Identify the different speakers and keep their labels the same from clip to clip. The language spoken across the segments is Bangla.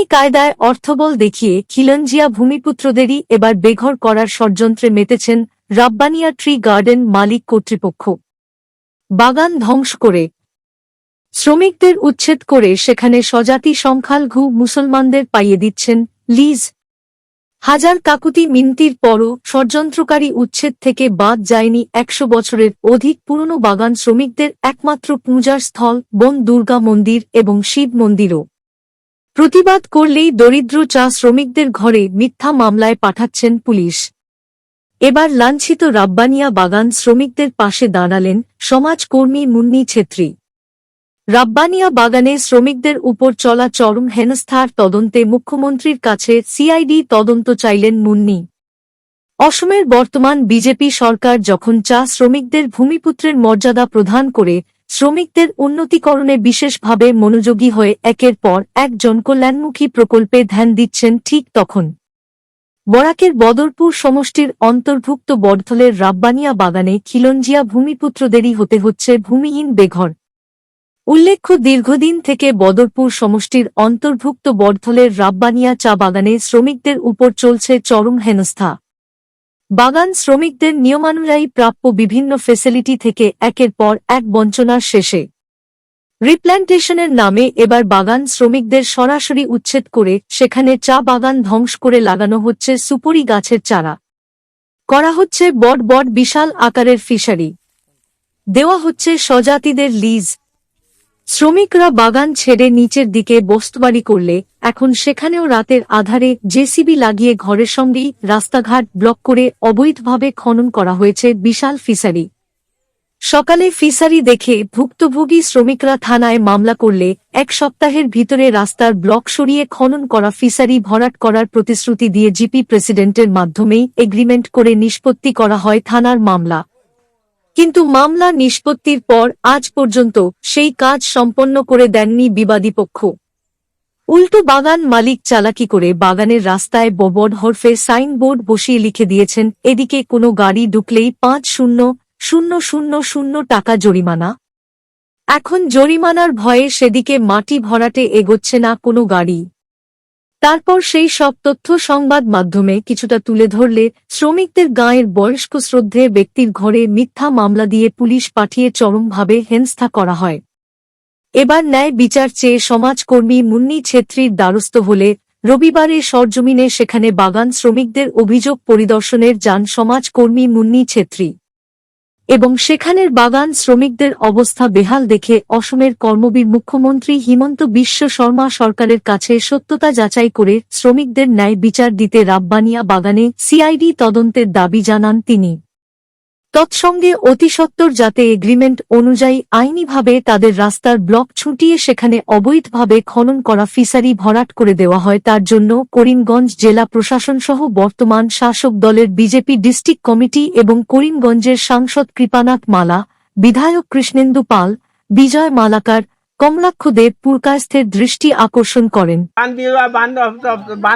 Speaker 1: ইসলামী কায়দায় অর্থবল দেখিয়ে খিলঞ্জিয়া ভূমিপুত্রদেরই এবার বেঘর করার ষড়যন্ত্রে মেতেছেন রাব্বানিয়া ট্রি গার্ডেন মালিক কর্তৃপক্ষ। বাগান ধ্বংস করে। শ্রমিকদের উচ্ছেদ করে সেখানে স্বজাতি সংখ্যালঘু মুসলমানদের পাইয়ে দিচ্ছেন লিজ। হাজার কাকুতি মিনতির পরও ষড়যন্ত্রকারী উচ্ছেদ থেকে বাদ যায়নি একশো বছরের অধিক পুরনো বাগান শ্রমিকদের একমাত্র পূজার স্থল বন দুর্গা মন্দির এবং শিব মন্দিরও। প্রতিবাদ করলেই দরিদ্র চা শ্রমিকদের ঘরে মিথ্যা মামলায় পাঠাচ্ছেন পুলিশ। এবার লাঞ্ছিত রাব্বানিয়া বাগান শ্রমিকদের পাশে দাঁড়ালেন সমাজকর্মী মুন্নি ছেত্রী। রাব্বানিয়া বাগানে শ্রমিকদের উপর চলা চরম হেনস্থার তদন্তে মুখ্যমন্ত্রীর কাছে সিআইডি তদন্ত চাইলেন মুন্নি। অসমের বর্তমান বিজেপি সরকার যখন চা শ্রমিকদের ভূমিপুত্রের মর্যাদা প্রদান করে শ্রমিকদের উন্নতিকরণে বিশেষভাবে মনোযোগী হয়ে একের পর এক জনকল্যাণমুখী প্রকল্পে ধ্যান দিচ্ছেন ঠিক তখন। বরাকের বদরপুর সমষ্টির অন্তর্ভুক্ত বর্ধলের রাব্বানিয়া বাগানে খিলঞ্জিয়া ভূমিপুত্রদেরই হতে হচ্ছে ভূমিহীন বেঘর। উল্লেখ্য, দীর্ঘদিন থেকে বদরপুর সমষ্টির অন্তর্ভুক্ত বর্ধলের রাব্বানিয়া চা বাগানে শ্রমিকদের উপর চলছে চরম হেনস্থা। বাগান শ্রমিকদের নিয়মানুযায়ী প্রাপ্য বিভিন্ন ফেসিলিটি থেকে একের পর এক বঞ্চনার শেষে। রিপ্ল্যান্টেশনের নামে এবার বাগান শ্রমিকদের সরাসরি উচ্ছেদ করে সেখানে চা বাগান ধ্বংস করে লাগানো হচ্ছে সুপুরি গাছের চারা। করা হচ্ছে বট বট বিশাল আকারের ফিশারি। দেওয়া হচ্ছে স্বজাতিদের লিজ। শ্রমিকরা বাগান ছেড়ে নিচের দিকে বস্তুবাড়ি করলে এখন সেখানেও রাতের আধারে জেসিবি লাগিয়ে ঘরের সঙ্গেই রাস্তাঘাট ব্লক করে অবৈধভাবে খনন করা হয়েছে বিশাল ফিসারি সকালে ফিসারি দেখে ভুক্তভোগী শ্রমিকরা থানায় মামলা করলে এক সপ্তাহের ভিতরে রাস্তার ব্লক সরিয়ে খনন করা ফিসারি ভরাট করার প্রতিশ্রুতি দিয়ে জিপি প্রেসিডেন্টের মাধ্যমেই এগ্রিমেন্ট করে নিষ্পত্তি করা হয় থানার মামলা। কিন্তু মামলা নিষ্পত্তির পর আজ পর্যন্ত সেই কাজ সম্পন্ন করে দেননি বিবাদী পক্ষ। উল্টো বাগান মালিক চালাকি করে বাগানের রাস্তায় ববড হরফে সাইনবোর্ড বসিয়ে লিখে দিয়েছেন, এদিকে কোনো গাড়ি ঢুকলেই পাঁচ শূন্য শূন্য শূন্য শূন্য টাকা জরিমানা। এখন জরিমানার ভয়ে সেদিকে মাটি ভরাটে এগোচ্ছে না কোনো গাড়ি। তারপর সেই সব তথ্য সংবাদ মাধ্যমে কিছুটা তুলে ধরলে শ্রমিকদের গাঁয়ের বয়স্ক শ্রদ্ধে ব্যক্তির ঘরে মিথ্যা মামলা দিয়ে পুলিশ পাঠিয়ে চরমভাবে হেনস্থা করা হয়। এবার ন্যায় বিচার চেয়ে সমাজকর্মী মুন্নি ছেত্রীর দ্বারস্থ হলে রবিবারে সরজমিনে সেখানে বাগান শ্রমিকদের অভিযোগ পরিদর্শনের যান সমাজকর্মী মুন্নি ছেত্রী। এবং সেখানের বাগান শ্রমিকদের অবস্থা বেহাল দেখে অসমের কর্মবীর মুখ্যমন্ত্রী হিমন্ত বিশ্ব শর্মা সরকারের কাছে সত্যতা যাচাই করে শ্রমিকদের ন্যায় বিচার দিতে রাব্বানিয়া বাগানে সিআইডি তদন্তের দাবি জানান তিনি। তৎসঙ্গে অতিসত্বর যাতে এগ্রিমেন্ট অনুযায়ী আইনিভাবে তাদের রাস্তার ব্লক ছুটিয়ে সেখানে অবৈধভাবে খনন করা ফিসারি ভরাট করে দেওয়া হয়, তার জন্য করিমগঞ্জ জেলা প্রশাসনসহ বর্তমান শাসক দলের বিজেপি ডিস্ট্রিক্ট কমিটি এবং করিমগঞ্জের সাংসদ কৃপানাথ মালা, বিধায়ক কৃষ্ণেন্দু পাল, বিজয় মালাকার, কমলাক্ষ দেব পুরকায়স্থের দৃষ্টি আকর্ষণ করেন।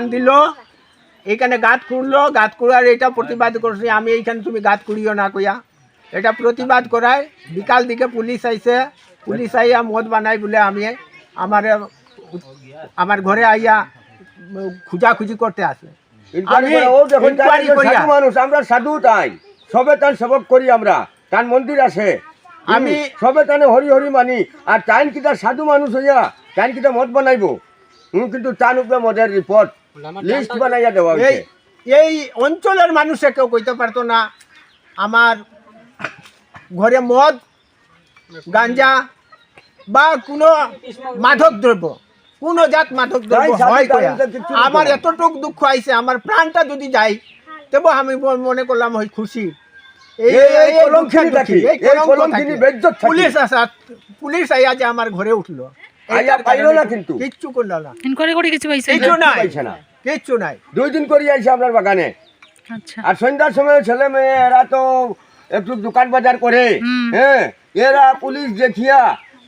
Speaker 2: দিল। এইখানে গাত খুঁড়লো গাত খুঁড়ার এটা প্রতিবাদ করছি আমি এইখানে তুমি গাত খুঁড়িও না কইয়া। এটা প্রতিবাদ করায় বিকাল দিকে পুলিশ আইছে পুলিশ আইয়া মদ বানাই বলে আমি আমার আমার ঘরে আইয়া খুঁজাখুঁজি করতে আসে।
Speaker 3: মানুষ আমরা সাধু তাই। সবে তার সেবক করি আমরা তার মন্দির আছে
Speaker 2: আমি-
Speaker 3: সবে তানে হরি হরি মানি আর টাইম কিটা সাধু মানুষ হইয়া টাইম কিটা মদ বানাইব। হুম কিন্তু তার উপরে মদের রিপোর্ট। লিস্ট বানাইয়া দেওয়া
Speaker 2: এই এই অঞ্চলের মানুষে কেউ কইতে পারতো না আমার ঘরে মদ গাঞ্জা বা কোনো মাদক দ্রব্য কোনো জাত মাদক দ্রব্য হয় আমার এতটুক দুঃখ আইছে আমার প্রাণটা যদি যায় তবে আমি মনে করলাম ওই খুশি। পুলিশ আসা পুলিশ আইয়া যে আমার ঘরে উঠল।
Speaker 3: আইয়া
Speaker 2: এইটার
Speaker 3: না
Speaker 2: কিচ্ছু করল না।
Speaker 4: কিছু
Speaker 3: না।
Speaker 2: কিচ্ছু নাই।
Speaker 3: দুই দিন করি আইছে আপনার বাগানে।
Speaker 4: আচ্ছা।
Speaker 3: আর সন্ধ্যার সময় ছেলে মেয়ে এরা তো একটু দোকান বাজার করে। হ্যাঁ এরা পুলিশ দেখিয়া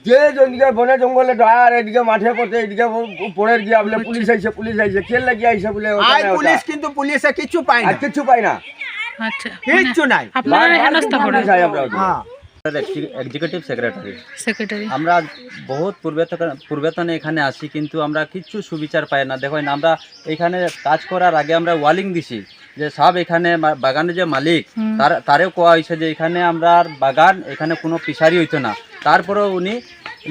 Speaker 3: যে যেদিকে বনে জঙ্গলে আর এদিকে মাঠে পথে এদিকে পড়ে গিয়া বলে পুলিশ আইছে পুলিশ আইছে কে লাগিয়ে আইছে বলে
Speaker 2: আই পুলিশ কিন্তু পুলিশে কিছু পায় না।
Speaker 3: কিছু পাই না।
Speaker 4: আচ্ছা।
Speaker 2: কিচ্ছু নাই।
Speaker 4: আপনারা হেনস্থা করে
Speaker 3: যাই আমরা
Speaker 2: হ্যাঁ।
Speaker 4: এক্সিকিউটিভ সেক্রেটারি
Speaker 5: সেক্রেটারি
Speaker 4: আমরা বহুত পূর্বে থেকে পূর্বেতনে এখানে আসি কিন্তু আমরা কিচ্ছু সুবিচার পাই না। দেখেন আমরা এখানে কাজ করার আগে আমরা ওয়ালিং দিছি যে সব এখানে বাগানের যে মালিক তার তারেও কোয়া হয়েছে যে এখানে আমরা বাগান এখানে কোনো পিসারি হইতো না। তারপরেও উনি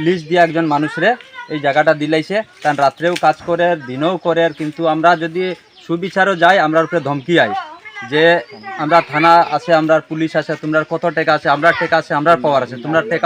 Speaker 4: লিস্ট দিয়ে একজন মানুষরে এই জায়গাটা দিলাইছে। কারণ রাত্রেও কাজ করে দিনেও করে কিন্তু আমরা যদি সুবিচারও যাই আমরা উপরে ধমকি আই। যে আমরা থানা আছে, আমরা পুলিশ আছে, তোমরা কত টেকা আছে, আমরা টেকা আছে, আমরা পাওয়ার আছে, তোমরা টেকা